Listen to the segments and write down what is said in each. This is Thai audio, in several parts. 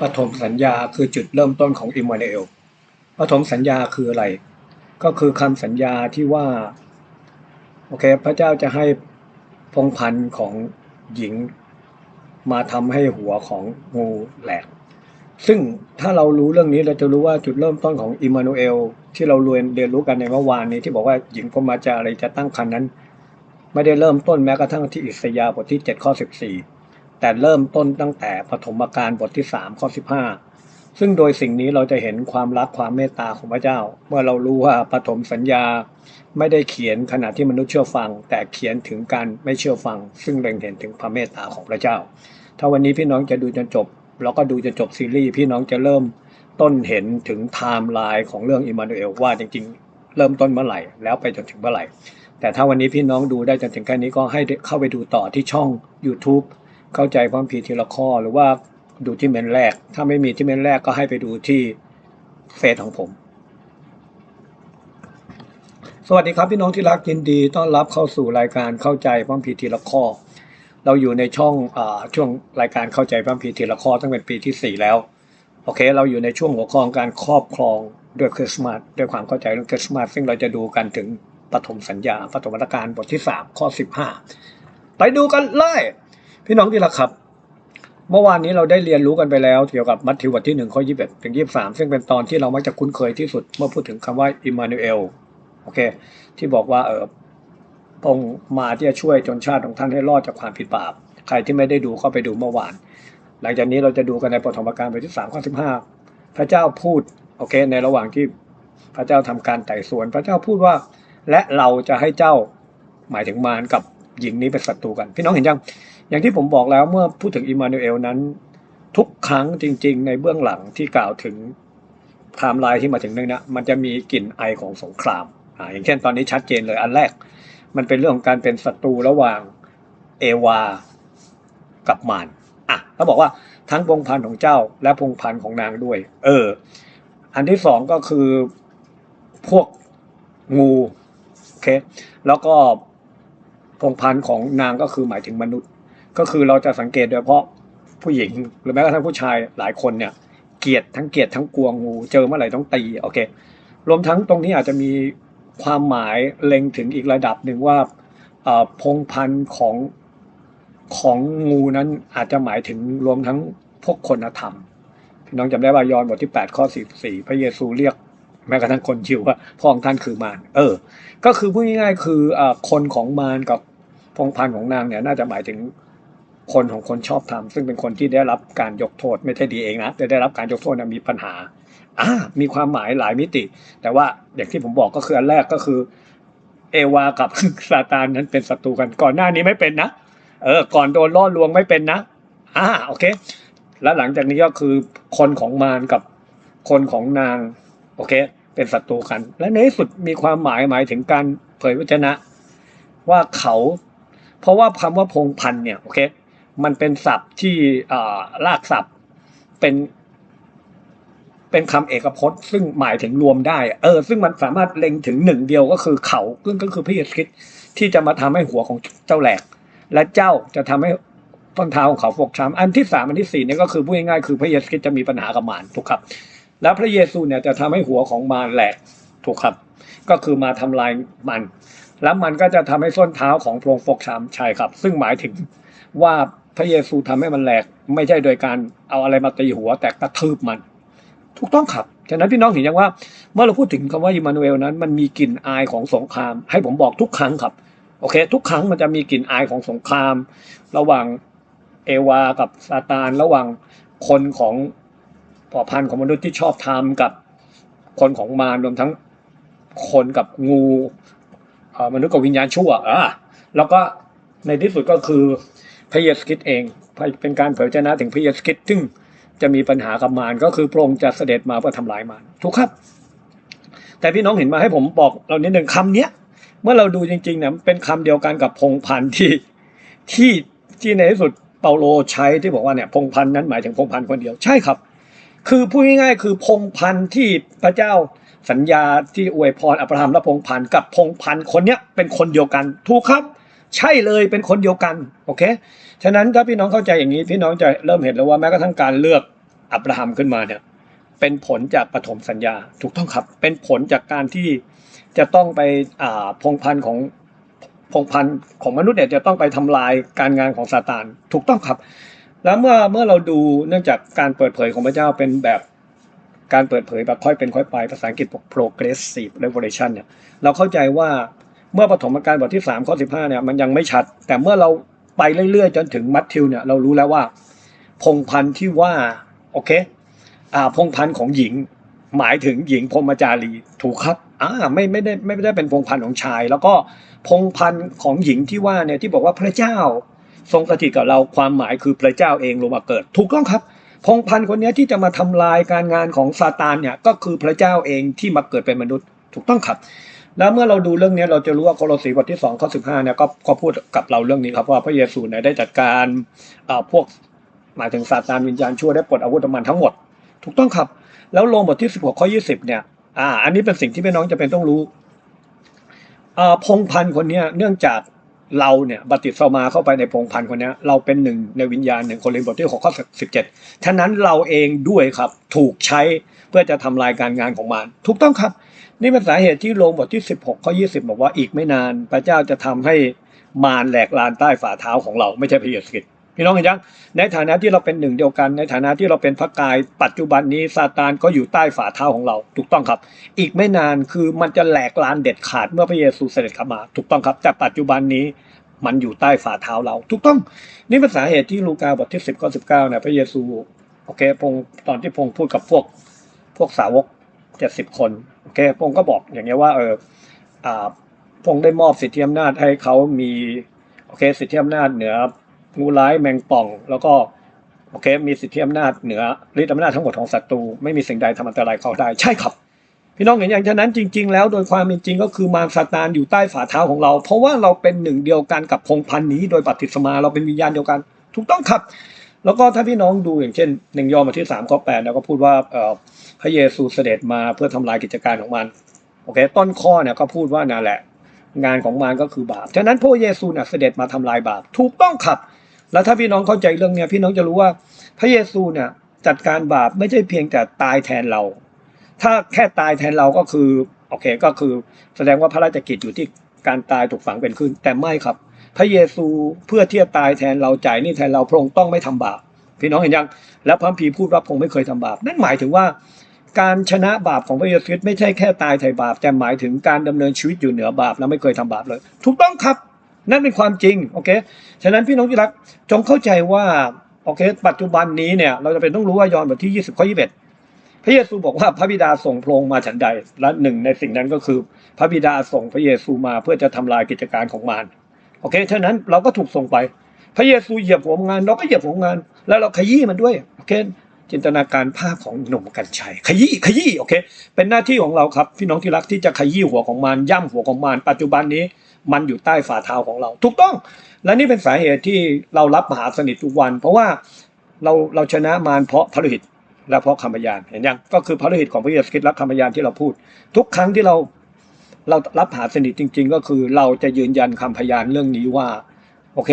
ปฐมสัญญาคือจุดเริ่มต้นของอิมมานูเอลปฐมสัญญาคืออะไร ก็คือคำสัญญาที่ว่าโอเคพระเจ้าจะให้พงพันธ์ของหญิงมาทำให้หัวของงูแหลก ซึ่งถ้าเรารู้เรื่องนี้เราจะรู้ว่าจุดเริ่มต้นของอิมมานูเอลที่เราเรียนเรียนรู้กันในเมื่อวานนี้ที่บอกว่าหญิงพรหมจารีจะตั้งครรภ์นั้น ไม่ได้เริ่มต้นแม้กระทั่งที่อิสยาบทที่7ข้อ14 แต่เริ่มต้นตั้งแต่ปฐมกาลบทที่ 3 ข้อ 15 ซึ่งโดยสิ่งนี้เราจะเห็นความรักความเมตตาของพระเจ้า เมื่อเรารู้ว่าปฐมสัญญาไม่ได้เขียนขณะที่มนุษย์เชื่อฟัง แต่เขียนถึงการไม่เชื่อฟัง ซึ่งเล็งเห็นถึงพระเมตตาของพระเจ้า ถ้าวันนี้พี่น้องจะดูจนจบ แล้วก็ดูจนจบซีรีส์พี่น้องจะเริ่มต้นเห็นถึงไทม์ไลน์ของเรื่องอิมมานูเอลว่าจริงๆ เริ่มต้นเมื่อไหร่แล้วไปจนถึงเมื่อไหร่ แต่ถ้าวันนี้พี่น้องดูได้จนถึงแค่นี้ก็ให้เข้าไปดูต่อที่ช่อง YouTube เข้าใจความพีร์ทีละข้อหรือว่าดูที่เมนแรก ถ้าไม่มีที่เมนแรกก็ให้ไปดูที่เฟซของผม สวัสดีครับพี่น้องที่รักยินดีต้อนรับเข้าสู่รายการเข้าใจความพีร์ทีละข้อ เราอยู่ในช่องอช่วงรายการเข้าใจความพีร์ทีละข้อตั้งเป็นปีที่ 4 แล้วโอเค เราอยู่ในช่วงหัวข้อการครอบครองด้วยคริสต์มาสด้วยความเข้าใจเรื่องคริสต์มาสซึ่งเราจะดูกันถึงปฐมสัญญาปฐมมาตการบทที่ 3 ข้อ 15 ไปดูกันเลย พี่น้องที่รักครับ เมื่อวานนี้เราได้เรียนรู้กันไปแล้วเกี่ยวกับมัทธิวบทที่1ข้อ21ถึง23 ซึ่งเป็นตอนที่เรามักจะคุ้นเคยที่สุดเมื่อพูดถึงคำว่าอิมมานูเอลโอเค ที่บอกว่าเออพงมาที่จะช่วยจนชาติของท่านให้รอดจากความผิดบาป ใครที่ไม่ได้ดูก็ไปดูเมื่อวาน หลังจากนี้เราจะดูกันในปฐมกาลบทที่3ข้อ15 พระเจ้าพูดโอเค ในระหว่างที่พระเจ้าทำการไต่สวน พระเจ้าพูดว่า และเราจะให้เจ้าหมายถึงมารกับหญิงนี้เป็นศัตรูกัน พี่น้องเห็นยัง อย่างที่ผมบอกแล้วเมื่อพูดถึงอิมมานูเอลนั้น ทุกครั้งจริง ๆ ในเบื้องหลังที่กล่าวถึงไทม์ไลน์ที่มาถึงนึงนะมันจะมีกลิ่นไอของสงครามอ่าอย่างเช่นตอนนี้ชัดเจนเลยอันแรก มันเป็นเรื่องของการเป็นศัตรูระหว่างเอวากับมารอะเขาบอกว่าทั้งพงพันธ์ของเจ้า และพงพันธ์ของนางด้วย เออ อันที่สองก็คือพวกงูโอเคแล้วก็พงพันธ์ของนางก็คือหมายถึงมนุษย์ ก็คือเราจะสังเกตโดยเฉพาะผู้หญิงหรือแม้กระทั่งผู้ชายหลายคนเนี่ย เกลียดทั้งเกลียดทั้งกลัวงูเจอเมื่อไหร่ต้องตีโอเค รวมทั้งตรงนี้อาจจะมีความหมายเล็งถึงอีกระดับหนึ่งว่าพงพันธ์ของของงูนั้นอาจจะหมายถึงรวมทั้งพวกคนธรรมพี่น้องจำได้ว่ายอห์นบทที่ 8 ข้อ 44 พระเยซูเรียกแม้กระทั่งคนยิวว่าพ่อของท่านคือมารเออ ก็คือพูดง่ายๆคืออคนของมารกับพงพันธ์ของนางเนี่ยน่าจะหมายถึง คนของคนชอบธรรมซึ่งเป็นคนที่ได้รับการยกโทษไม่ใช่ดีเองนะแต่ได้รับการยกโทษนะมีปัญหาอ่ามีความหมายหลายมิติ แต่ว่าอย่างที่ผมบอกก็คืออันแรกก็คือ เอวากับซาตานนั้นเป็นศัตรูกันก่อนหน้านี้ไม่เป็นนะเออ ก่อนโดนล่อลวงไม่เป็นนะอ่าโอเค แล้วหลังจากนี้ก็คือคนของมารกับคนของนาง โอเค เป็นศัตรูกัน และในที่สุดมีความหมายหมายถึงการเผยวจนะ ว่าเขา เพราะว่าคำว่าพงพันเนี่ยโอเค มันเป็นศัพท์ที่ลากศัพท์เป็น เป็นคำเอกพจน์ ซึ่งหมายถึงรวมได้ เออ ซึ่งมันสามารถเล็งถึงหนึ่งเดียวก็คือเขาซึ่งก็คือพระเยซูคริสต์ที่จะมาทำให้หัวของเจ้าแหลก และเจ้าจะทำให้ต้นเท้าของเขาฟกช้ำอันที่สามอันที่สี่เนี่ยก็คือพูดง่ายๆคือพระเยซูคริสต์จะมีปัญหากับมารถูกครับ แล้วพระเยซูเนี่ยจะทำให้หัวของมารแหลกถูกครับ ก็คือมาทำลายมัน แล้วมันก็จะทำให้ส้นเท้าของพระองค์ฟกช้ำใช่ครับ ซึ่งหมายถึงว่า พระเยซูทำให้มันแหลกไม่ใช่โดยการเอาอะไรมาตีหัว แต่กระทืบมัน ถูกต้องครับฉะนั้นพี่น้องเห็นยังว่าเมื่อเราพูดถึงคำว่าอิมมานูเอลนั้น มันมีกลิ่นอายของสงคราม ให้ผมบอกทุกครั้งครับโอเค ทุกครั้งมันจะมีกลิ่นอายของสงคราม ระหว่างเอวากับซาตานระหว่างคนของเผ่าพันธุ์ของมนุษย์ที่ชอบทำกับคนของมารรวมทั้งคนกับงูมนุษย์กับวิญญาณชั่วอ่าแล้วก็ในที่สุดก็คือ พระเยซูคริสต์เอง เป็นการเผยชนะถึงพระเยซูคริสต์ซึ่งจะมีปัญหากับมารก็คือพระองค์จะเสด็จมาเพื่อทำลายมารถูกครับ แต่พี่น้องเห็นมาให้ผมบอกเรานิดหนึ่งคำเนี้ยเมื่อเราดูจริงๆเนี่ยเป็นคำเดียวกันกับพงพันธ์ที่ที่ที่ในที่สุดเปาโลใช้ที่บอกว่าเนี่ยพงพันธ์นั้นหมายถึงพงพันธ์คนเดียวใช่ครับ คือพูดง่ายๆคือพงพันธ์ที่พระเจ้าสัญญาที่อวยพรอับราฮัมและพงพันธ์กับพงพันธ์คนเนี้ยเป็นคนเดียวกันถูกครับ ใช่เลยเป็นคนเดียวกันโอเคฉะนั้นถ้าพี่น้องเข้าใจอย่างนี้พี่น้องจะเริ่มเห็นแล้วว่าแม้กระทั่งการเลือกอับราฮัมขึ้นมาเนี่ยเป็นผลจากปฐมสัญญาถูกต้องครับ เป็นผลจากการที่จะต้องไปอ่าพงพันธ์ของพงพันธ์ของมนุษย์เนี่ยจะต้องไปทำลายการงานของซาตานถูกต้องครับ แล้วเมื่อเมื่อเราดูเนื่องจากการเปิดเผยของพระเจ้าเป็นแบบการเปิดเผยแบบค่อยเป็นค่อยไปภาษาอังกฤษบอก progressive revelation เนี่ยเราเข้าใจว่า เมื่อปฐมกาลบทที่3ข้อ15เนี่ยมันยังไม่ชัด แต่เมื่อเราไปเรื่อยๆ จนถึงมัทธิวเนี่ยเรารู้แล้วว่า พงพันธ์ที่ว่าโอเคอ่าพงพันธ์ของหญิง หมายถึงหญิงพรมจารีถูกครับอ่าไม่ไม่ได้ไม่ได้เป็นพงพันธ์ของชาย แล้วก็พงพันธ์ของหญิงที่ว่าเนี่ยที่บอกว่าพระเจ้า ทรงสถิตกับเราความหมายคือพระเจ้าเองลงมาเกิด ถูกต้องครับ พงพันธ์คนนี้ที่จะมาทำลายการงานของซาตานเนี่ยก็คือพระเจ้าเองที่มาเกิดเป็นมนุษย์ ถูกต้องครับ แล้วเมื่อเราดูเรื่องนี้เราจะรู้ว่าโคโลสีบทที่2ข้อ15เนี่ยก็ก็พูดกับเราเรื่องนี้ครับว่าพระเยซูเนี่ยได้จัดการพวกหมายถึงซาตานวิญญาณชั่วได้ปลดอาวุธมันทั้งหมด ถูกต้องครับ แล้วลงบทที่ 16ข้อ20เนี่ยอ่าอันนี้เป็นสิ่งที่พี่น้องจะเป็นต้องรู้อ่าพงพันธ์คนเนี้ยเนื่องจาก เราเนี่ยบัติสมาเข้าไปในพงพันธ์คนนี้เราเป็นหนึ่งในวิญญาณหนึ่งคนเรียนบทที่6ข้อสิบเจ็ดฉะนั้นเราเองด้วยครับถูกใช้เพื่อจะทำลายการงานของมารถูกต้องครับ นี่เป็นสาเหตุที่ลงบทที่สิบหกข้อยี่สิบบอกว่าอีกไม่นาน พระเจ้าจะทำให้มารแหลกลานใต้ฝ่าเท้าของเราไม่ใช่พระเยซูคริสต์ พี่น้องเห็นยังในฐานะที่เราเป็นหนึ่งเดียวกัน ในฐานะที่เราเป็นพระกาย ปัจจุบันนี้ซาตานก็อยู่ใต้ฝ่าเท้าของเราถูกต้องครับ อีกไม่นานคือมันจะแหลกลานเด็ดขาดเมื่อพระเยซูเสด็จเข้ามา ถูกต้องครับ แต่ปัจจุบันนี้มันอยู่ใต้ฝ่าเท้าเรา ถูกต้อง นี่เป็นสาเหตุที่ลูกาบทที่10ข้อ19เนี่ยพระเยซูโอเคพงศ์ตอนที่พงศ์พูดกับพวกพวกสาวกเจ็ดสิบคนโอเคพงศ์ก็บอกอย่างเงี้ยว่าเอออ่าพงศ์ได้มอบสิทธิอำนาจให้เขามีโอเคสิทธิอำนาจเหนือ งูร้ายแมงป่อง แล้วก็โอเค มีสิทธิอำนาจเหนือฤทธิอำนาจทั้งหมดของศัตรูไม่มีสิ่งใดทำอันตรายเขาได้ใช่ครับ พี่น้องเห็นอย่างฉะนั้นจริง ๆ แล้วโดยความเป็นจริงก็คือมารซาตานอยู่ใต้ฝ่าเท้าของเรา เพราะว่าเราเป็นหนึ่งเดียวกันกับพงพันธ์นี้ โดยปฏิสมาเราเป็นวิญญาณเดียวกัน ถูกต้องครับ แล้วก็ถ้าพี่น้องดูอย่างเช่นหนึ่งยอห์นบทที่สามข้อแปดเนี่ยก็พูดว่าเอ่อพระเยซูเสด็จมาเพื่อทำลายกิจการของมันโอเคต้นข้อเนี่ยก็พูดว่านั่นแหละ งานของมันก็คือบาปฉะนั้นพระเยซูเนี่ยเสด็จมาทำลายบาปถูกต้องครับ แล้วถ้าพี่น้องเข้าใจเรื่องเนี้ยพี่น้องจะรู้ว่าพระเยซูเนี่ยจัดการบาปไม่ใช่เพียงแต่ตายแทนเรา ถ้าแค่ตายแทนเราก็คือโอเคก็คือ แสดงว่าพระราชกิจอยู่ที่การตายถูกฝังเป็นขึ้น แต่ไม่ครับ พระเยซูเพื่อที่จะตายแทนเราจ่ายนี่แทนเราพระองค์ต้องไม่ทำบาปพี่น้องเห็นยัง แล้วพระคัมภีพูดว่าพระองค์ไม่เคยทำบาป นั่นหมายถึงว่า การชนะบาปของพระเยซูคริสต์ไม่ใช่แค่ตายไถ่บาปแต่หมายถึงการดำเนินชีวิตอยู่เหนือบาปแล้วไม่เคยทำบาปเลย ถูกต้องครับ นั่นเป็นความจริงโอเคฉะนั้นพี่น้องที่รักจงเข้าใจว่าโอเค ปัจจุบันนี้เนี่ยเราจะเป็นต้องรู้ว่ายอห์นบทที่ 20 ข้อ 21 พระเยซูบอกว่าพระบิดาส่งพระองค์มาฉันใด และหนึ่งในสิ่งนั้นก็คือ พระบิดาส่งพระเยซูมาเพื่อจะทำลายกิจการของมารโอเค ฉะนั้นเราก็ถูกส่งไป พระเยซูเหยียบหัวงาน เราก็เหยียบหัวงาน แล้วเราขยี้มันด้วยโอเคจินตนาการภาพของหนุ่มกัญชัย ขยี้ขยี้โอเค เป็นหน้าที่ของเราครับ พี่น้องที่รักที่จะขยี้หัวของมันย่ำหัวของมันปัจจุบันนี้ มันอยู่ใต้ฝ่าเท้าของเรา ถูกต้อง และนี่เป็นสาเหตุที่เรารับมหาสนิททุกวัน เพราะว่าเราเราชนะมารเพราะพระฤทธิ์และเพราะคำพยานเห็นยังก็คือพระฤทธิ์ของพระเยซูคริสต์และคำพยานที่เราพูด ทุกครั้งที่เราเรารับมหาสนิทจริง ๆ ก็คือเราจะยืนยันคำพยานเรื่องนี้ว่า โอเค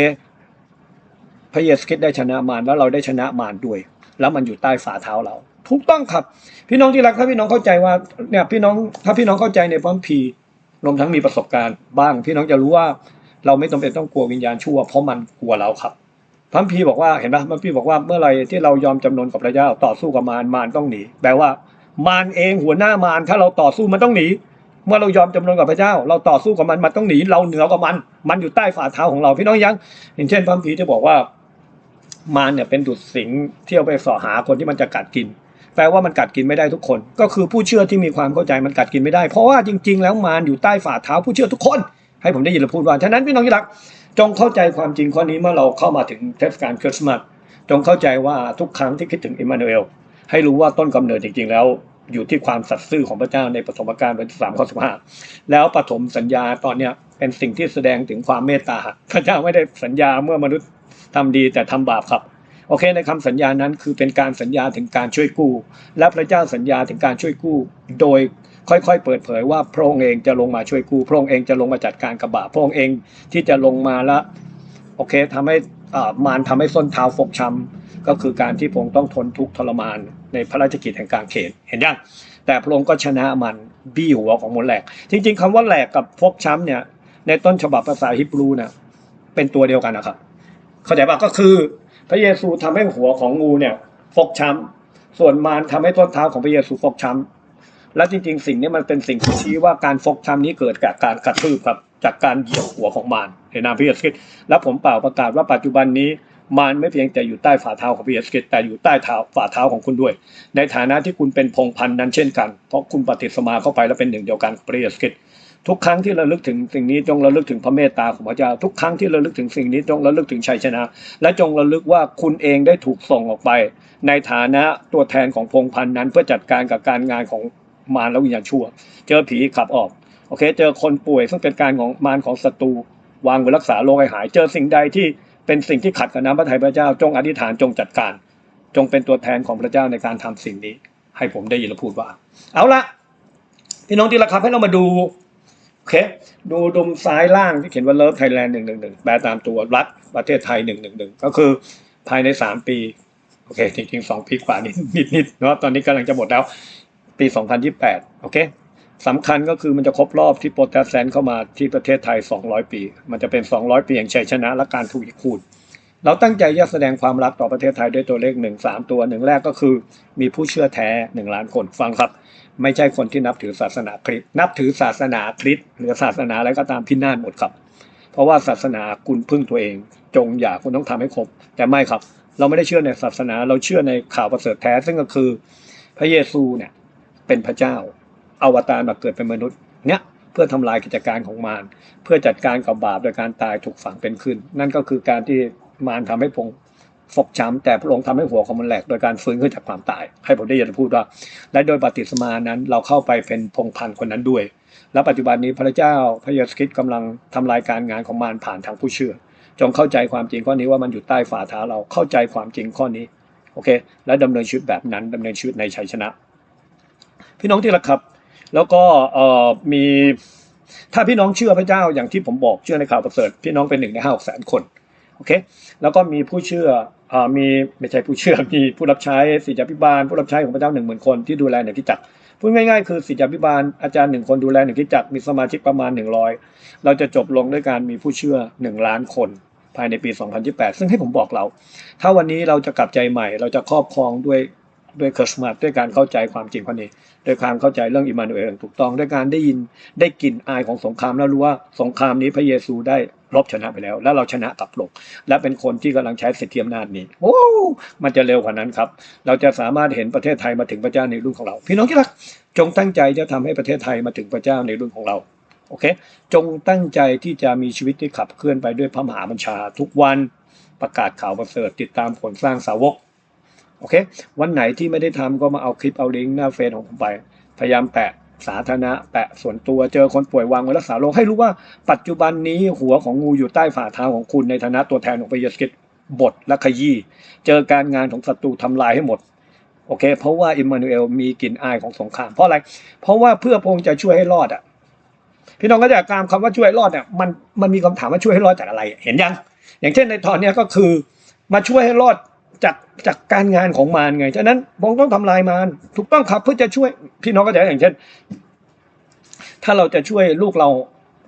พระเยซูคริสต์ได้ชนะมารแล้วเราได้ชนะมารด้วย แล้วมันอยู่ใต้ฝ่าเท้าเรา ถูกต้องครับ พี่น้องที่รักถ้าพี่น้องเข้าใจว่าเนี่ยพี่น้องถ้าพี่น้องเข้าใจในพระคัมภีร์ รวมทั้งมีประสบการณ์บ้างพี่น้องจะรู้ว่า เราไม่ต้องเป็นต้องกลัววิญญาณชั่ว เพราะมันกลัวเราครับพระคัมภีร์บอกว่าเห็นไหมพระคัมภีร์บอกว่าเมื่อไรที่เรายอมจำนนกับพระเจ้าต่อสู้กับมารมารต้องหนีแปลว่ามารเองหัวหน้ามารถ้าเราต่อสู้มันต้องหนีเมื่อเรายอมจำนนกับพระเจ้า เราต่อสู้กับมันมันต้องหนีเราเหนือกว่ามัน มันอยู่ใต้ฝ่าเท้าของเราพี่น้องยังอย่างเช่นพระคัมภีร์จะบอกว่ามารเนี่ยเป็นดุจสิงเที่ยวไปสอหาคนที่มันจะกัดกิน แปลว่ามันกัดกินไม่ได้ทุกคน ก็คือผู้เชื่อที่มีความเข้าใจมันกัดกินไม่ได้ เพราะว่าจริง ๆ แล้วมารอยู่ใต้ฝ่าเท้าผู้เชื่อทุกคน ให้ผมได้ยินเราพูดว่าฉะนั้นพี่น้องที่รัก จงเข้าใจความจริงข้อนี้เมื่อเราเข้ามาถึงเทศกาลคริสต์มาสจงเข้าใจว่าทุกครั้งที่คิดถึงอิมมานูเอลให้รู้ว่าต้นกำเนิดจริง ๆ แล้วอยู่ที่ความสัตย์ซื่อของพระเจ้าในปฐมกาลบทที่สามข้อสิบห้าแล้วปฐมสัญญาตอนเนี้ยเป็นสิ่งที่แสดงถึงความเมตตาพระเจ้าไม่ได้สัญญาเมื่อมนุษย์ทำดีแต่ทำบาปครับ โอเค ในคำสัญญานั้นคือเป็นการสัญญาถึงการช่วยกู้ และพระเจ้าสัญญาถึงการช่วยกู้ โดยค่อยๆ เปิดเผยว่าพระองค์เองจะลงมาช่วยกู้พระองค์เองจะลงมาจัดการกับบาปพระองค์เองที่จะลงมาล้วโอเคทำให้อ่ามารทำให้ส้นเท้าฟกช้ำก็คือการที่พระองค์ต้องทนทุกข์ทรมานในพระราชกิจแห่งการเขนเห็นยังแต่พระองค์ก็ชนะมันบี้หัวของมนแหลก จริง ๆคำว่าแหลกกับฟกช้ำเนี่ยในต้นฉบับภาษาฮิบรูเนี่ยเป็นตัวเดียวกันนะครับ เข้าใจปะก็คือ พระเยซูทำให้หัวของงูเนี่ยฟกช้ำส่วนมารทำให้ต้นเท้าของพระเยซูฟกช้ำและจริง ๆ สิ่งนี้มันเป็นสิ่งที่ชี้ว่าการฟกช้ำนี้เกิดจากการกระทืบครับจากการเหยียบหัวของมารในนามพระเยซูคริสต์และผมเปล่าประกาศว่าปัจจุบันนี้มารไม่เพียงแต่อยู่ใต้ฝ่าเท้าของพระเยซูคริสต์แต่อยู่ใต้เท้าฝ่าเท้าของคุณด้วย ในฐานะที่คุณเป็นพงพันนั้นเช่นกัน เพราะคุณปฏิสมาเข้าไปแล้วเป็นหนึ่งเดียวกันกับพระเยซูคริสต์ ทุกครั้งที่เราลึกถึงสิ่งนี้จงระลึกถึงพระเมตตาของพระเจ้า ทุกครั้งที่เราลึกถึงสิ่งนี้จงระลึกถึงชัยชนะ และจงระลึกว่าคุณเองได้ถูกส่งออกไป ในฐานะตัวแทนของพงพันธ์นั้นเพื่อจัดการกับการงานของมารและวิญญาณชั่ว เจอผีขับออกโอเค เจอคนป่วยซึ่งเป็นการของมารของศัตรูวางไว้รักษาโรคให้หาย เจอสิ่งใดที่เป็นสิ่งที่ขัดกับน้ำพระทัยพระเจ้า จงอธิษฐานจงจัดการ จงเป็นตัวแทนของพระเจ้าในการทำสิ่งนี้ ให้ผมได้ยินและพูดว่า เอาละพี่น้องที่รักครับให้เรามาดู โอเคดูดุมซ้ายล่างที่เขียนว่าเลิฟไทยแลนด์หนึ่งหนึ่งหนึ่งแปลตามตัวรัฐประเทศไทยหนึ่งหนึ่งหนึ่งก็คือภายในสามปี โอเค จริงๆสองปีกว่านิดนิดนิดเนาะตอนนี้กำลังจะหมดแล้ว ปีสองพันยี่แปดโอเคสำคัญก็คือมันจะครบรอบที่โปรเตสแตนเข้ามาที่ประเทศไทย 200 ปี มันจะเป็น 200 ปีแห่างชัยชนะและการทวีคูณเราตั้งใจจะแสดงความรักต่อประเทศไทยด้วยตัวเลขหนึ่งสามตัวหนึ่งแรกก็คือ มีผู้เชื่อแท้หนึ่งล้านคนฟังครับ ไม่ใช่คนที่นับถือศาสนาคริสต์นับถือศาสนาคริสต์หรือศาสนาอะไรก็ตามพินาศหมดครับ เพราะว่าศาสนาคุณพึ่งตัวเอง จงอย่าคุณต้องทำให้ครบ แต่ไม่ครับ เราไม่ได้เชื่อในศาสนาเราเชื่อในข่าวประเสริฐแท้ ซึ่งก็คือพระเยซูเนี่ยเป็นพระเจ้าอวตารมาเกิดเป็นมนุษย์เนี่ยเพื่อทำลายกิจการของมารเพื่อจัดการกับบาปโดยการตายถูกฝังเป็นขึ้น นั่นก็คือการที่มารทำให้พง ฟกช้ำแต่พระองค์ทำให้หัวของมันแหลกโดยการฟื้นขึ้นจากความตาย ให้ผมได้ยินพูดว่า และโดยปฏิสมานั้นเราเข้าไปเป็นพงพันคนนั้นด้วย และปัจจุบันนี้พระเจ้าพระเยซูคริสต์กำลังทำลายการงานของมารผ่านทางผู้เชื่อ จงเข้าใจความจริงข้อนี้ว่ามันอยู่ใต้ฝ่าเท้าเราเข้าใจความจริงข้อนี้โอเค และดำเนินชีวิตแบบนั้นดำเนินชีวิตในชัยชนะ พี่น้องที่รักครับ แล้วก็เอ่อมีถ้าพี่น้องเชื่อพระเจ้าอย่างที่ผมบอกเชื่อในข่าวประเสริฐพี่น้องเป็นหนึ่งในห้าหกแสนคน โอเคแล้วก็มีผู้เชื่ออ่อมีไม่ใช่ผู้เชื่อมีผู้รับใช้ศิษยาภิบาล ผู้รับใช้ของพระเจ้าหนึ่งหมื่นคนที่ดูแลหนึ่งที่จักรพูดง่ายๆคือศิษยาภิบาลอาจารย์หนึ่งคนดูแลหนึ่งที่จักรมีสมาชิกประมาณหนึ่งร้อยเราจะจบลงด้วยการมีผู้เชื่อหนึ่งล้านคนภายในปี 2028 ซึ่งให้ผมบอกเรา ถ้าวันนี้เราจะกลับใจใหม่ เราจะครอบครองด้วย ด้วยคริสต์มาสด้วยการเข้าใจความจริงข้อนี้ด้วยความเข้าใจเรื่องอิมานูเอลถูกต้องด้วยการได้ยินได้กลิ่นอายของสงครามแล้วรู้ว่าสงครามนี้พระเยซูได้รบชนะไปแล้ว และเราชนะกลับลงและเป็นคนที่กำลังใช้สิทธิอำนาจนี้โอ้มันจะเร็วกว่านั้นครับ เราจะสามารถเห็นประเทศไทยมาถึงพระเจ้าในรุ่นของเรา พี่น้องที่รักจงตั้งใจจะทำให้ประเทศไทยมาถึงพระเจ้าในรุ่นของเราโอเค จงตั้งใจที่จะมีชีวิตที่ขับเคลื่อนไปด้วยพระมหาบัญชา ทุกวันประกาศข่าวประเสริฐติดตามผลสร้างสาวก โอเค วันไหนที่ไม่ได้ทำก็มาเอาคลิปเอาลิงก์หน้าเฟซของผมไป พยายามแปะสาธารณะแปะส่วนตัวเจอคนป่วยวางไว้รักษาโรคให้รู้ว่าปัจจุบันนี้หัวของงูอยู่ใต้ฝ่าเท้าของคุณในฐานะตัวแทนของพระยซูคริสต์บทและขยี้เจอการงานของศัตรูทำลายให้หมดโอเค เพราะว่าอิมมานูเอลมีกลิ่นอายของสงครามเพราะอะไร เพราะว่าเพื่อพงจะช่วยให้รอดอะพี่น้องก็จะตามคำว่าช่วยรอดเนี่ยมันมันมีคำถามว่าช่วยให้รอดจากอะไร เห็นยัง อย่างเช่นในตอนนี้ก็คือมาช่วยให้รอด จากจากการงานของมารไง ฉะนั้นพงค์ต้องทำลายมารถูกต้องครับเพื่อจะช่วยพี่น้องก็จะอย่างเช่น ถ้าเราจะช่วยลูกเรา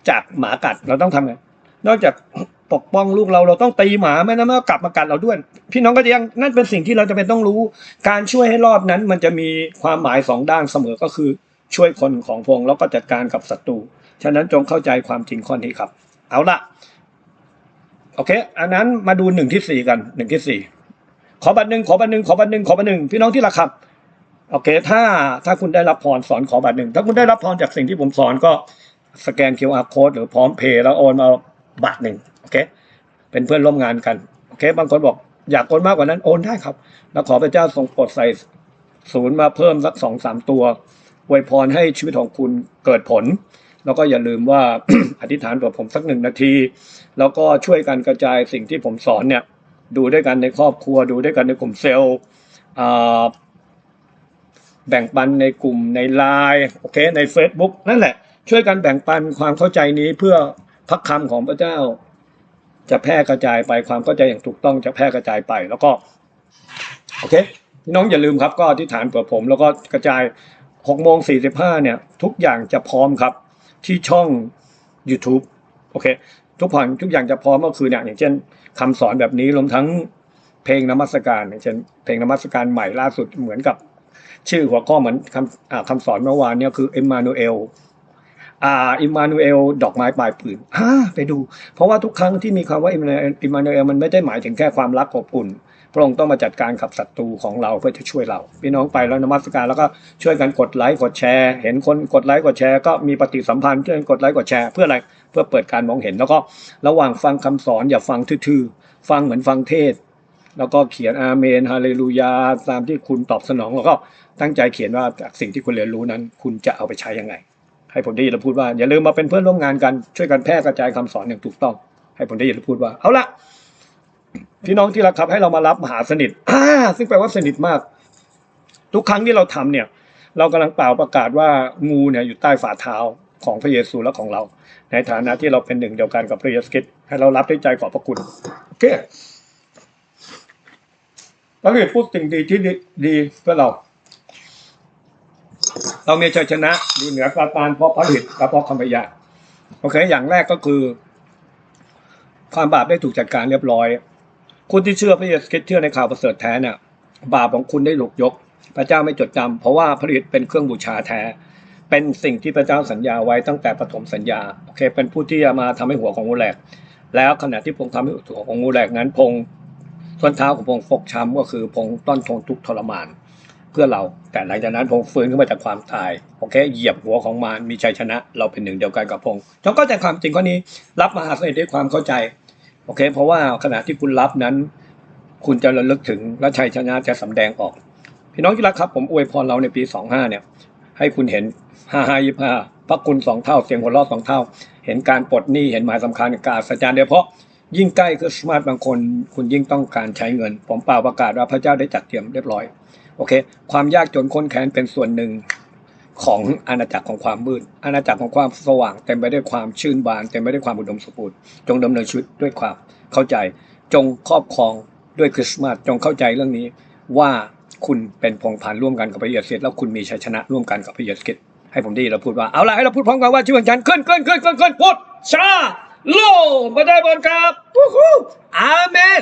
จากหมากัดเราต้องทำไงนอกจากปกป้องลูกเราเราต้องตีหมาไม่นั้นมันก็กลับมากัดเราด้วย พี่น้องก็จะยังนั่นเป็นสิ่งที่เราจะเป็นต้องรู้ การช่วยให้รอดนั้น มันจะมีความหมายสองด้านเสมอก็คือช่วยคนของพงค์แล้วก็จัดการกับศัตรูฉะนั้นจงเข้าใจความจริงข้อนี้ครับ เอาละโอเค อันนั้นมาดูหนึ่งที่สี่กันหนึ่งที่สี่ ขอบัตรหนึ่งขอบัตรหนึ่งขอบัตรหนึ่งขอบัตรหนึ่งพี่น้องที่รักครับโอเค ถ้าถ้าคุณได้รับพรสอนขอบัตรหนึ่งถ้าคุณได้รับพรจากสิ่งที่ผมสอนก็สแกน QR code หรือพร้อมเพย์แล้วโอนมาบัตรหนึ่งโอเค เป็นเพื่อนร่วมงานกันโอเค บางคนบอกอยากโอนมากกว่านั้นโอนได้ครับ แล้วขอพระเจ้าทรงโปรดใส่ศูนย์มาเพิ่มสักสองสามตัวอวยพรให้ชีวิตของคุณเกิดผล แล้วก็อย่าลืมว่าอธิษฐานกับผมสักหนึ่งนาที แล้วก็ช่วยกันกระจายสิ่งที่ผมสอนเนี่ย ดูด้วยกันในครอบครัว ดูด้วยกันในกลุ่มเซลล์แบ่งปันในกลุ่มในไลน์โอเคใน Facebook นั่นแหละ ช่วยกันแบ่งปันความเข้าใจนี้เพื่อพระคำของพระเจ้า จะแพร่กระจายไปความเข้าใจอย่างถูกต้องจะแพร่กระจายไปแล้วก็โอเคพี่น้องอย่าลืมครับก็อธิษฐานเผื่อผม แล้วก็กระจาย6โมง45เนี่ยทุกอย่างจะพร้อมครับที่ช่อง YouTube โอเค ทุกผ่อนทุกอย่างจะพร้อมก็คือเนี่ยอย่างเช่นคำสอนแบบนี้รวมทั้งเพลงนมัสการอย่างเช่น เพลงนมัสการใหม่ล่าสุดเหมือนกับ ชื่อหัวข้อเหมือนคำคำสอนเมื่อวานเนี่ยคือเอมมานูเอลอ่าอิมมานูเอลดอกไม้ปลายปืนอ่าไปดู เพราะว่าทุกครั้งที่มีคำว่าอิมมานูเอลมันไม่ได้หมายถึงแค่ความรักอบอุ่น ระองค์ต้องมาจัดการกับศัตรูของเราเพื่อจะช่วยเรา พี่น้องไปแล้วนมัสการแล้วก็ช่วยกันกดไลค์กดแชร์ เห็นคนกดไลค์กดแชร์ก็มีปฏิสัมพันธ์ช่วยกันกดไลค์กดแชร์เพื่ออะไรเพื่อเปิดการมองเห็นแล้วก็ระหว่างฟังคำสอนอย่าฟังทื่อๆฟังเหมือนฟังเทศ แล้วก็เขียนอาเมนฮาเลลูยาตามที่คุณตอบสนองแล้วก็ตั้งใจเขียนว่าจากสิ่งที่คุณเรียนรู้นั้น คุณจะเอาไปใช้ยังไง ให้ผมได้ยินแล้วพูดว่าอย่าลืมมาเป็นเพื่อนร่วมงานกันช่วยกันแพร่กระจายคำสอนอย่างถูกต้อง ให้ผมได้ยินแล้วพูดว่าเอาละ พี่น้องที่รักครับให้เรามารับมหาสนิทอ่าซึ่งแปลว่าสนิทมาก ทุกครั้งที่เราทำเนี่ย เรากำลังเป่าประกาศว่างูเนี่ยอยู่ใต้ฝ่าเท้าของพระเยซูและของเรา ในฐานะที่เราเป็นหนึ่งเดียวกันกับพระเยซูคริสต์ให้เรารับด้วยใจขอบพระคุณโอเคพระเอกพูดสิ่งดีที่ดีดีเพื่อเรา เรามีชัยชนะอยู่เหนือซาตานเพราะพระฤทธิ์และเพราะคำพยานโอเค อย่างแรกก็คือ ความบาปได้ถูกจัดการเรียบร้อย คุณที่เชื่อพระเยซูคริสต์เชื่อในข่าวประเสริฐแท้เนี่ยบาปของคุณได้หลุกยก พระเจ้าไม่จดจำเพราะว่าพระฤทธิ์เป็นเครื่องบูชาแท้ เป็นสิ่งที่พระเจ้าสัญญาไว้ตั้งแต่ปฐมสัญญาโอเค เป็นผู้ที่จะมาทำให้หัวของงูแหลก แล้วขณะที่พงทำให้หัวของงูแหลกนั้นพงส้นเท้าของพงศ์ฟกช้ำก็คือพงต้อนทนทุกทรมาน เพื่อเราแต่หลังจากนั้นพงฟื้นขึ้นมาจากความตายโอเคเหยียบหัวของมารมีชัยชนะ เราเป็นหนึ่งเดียวกันกับพงศ์จงเข้าใจความจริงข้อนี้ รับมหาสนิทด้วยความเข้าใจ โอเค เพราะว่าขณะที่คุณรับนั้น คุณจะระลึกถึงและชัยชนะจะสำแดงออก พี่น้องที่รักครับผมอวยพรเราในปี 25 เนี่ย ให้คุณเห็น 5 5 25พระคุณสองเท่าเสียงหัวเราะสองเท่า เห็นการปลดหนี้เห็นหมายสำคัญการสัจจารย์โดยเฉพาะยิ่งใกล้คริสต์มาสบางคน คุณยิ่งต้องการใช้เงิน ผมเปล่าประกาศว่าพระเจ้าได้จัดเตรียมเรียบร้อย โอเค ความยากจนค้นแค้นเป็นส่วนหนึ่ง ของอาณาจักรของความมืด อาณาจักรของความสว่างเต็มไปด้วยความชื่นบานเต็มไปด้วยความอุดมสมบูรณ์จงดำเนินชีวิตด้วยความเข้าใจ จงครอบครองด้วยคริสต์มาสจงเข้าใจเรื่องนี้ว่าคุณเป็นพงศ์พันร่วมกันกับพระเยซูคริสต์แล้วคุณมีชัยชนะร่วมกันกับพระเยซูคริสต์ให้ผมได้เราพูดว่าเอาล่ะให้เราพูดพร้อมกันว่าชีวิตขอฉันขึ้นขึ้นขึ้นขึ้นขึ้นพูดชาโลมาได้บอลครับอาเมน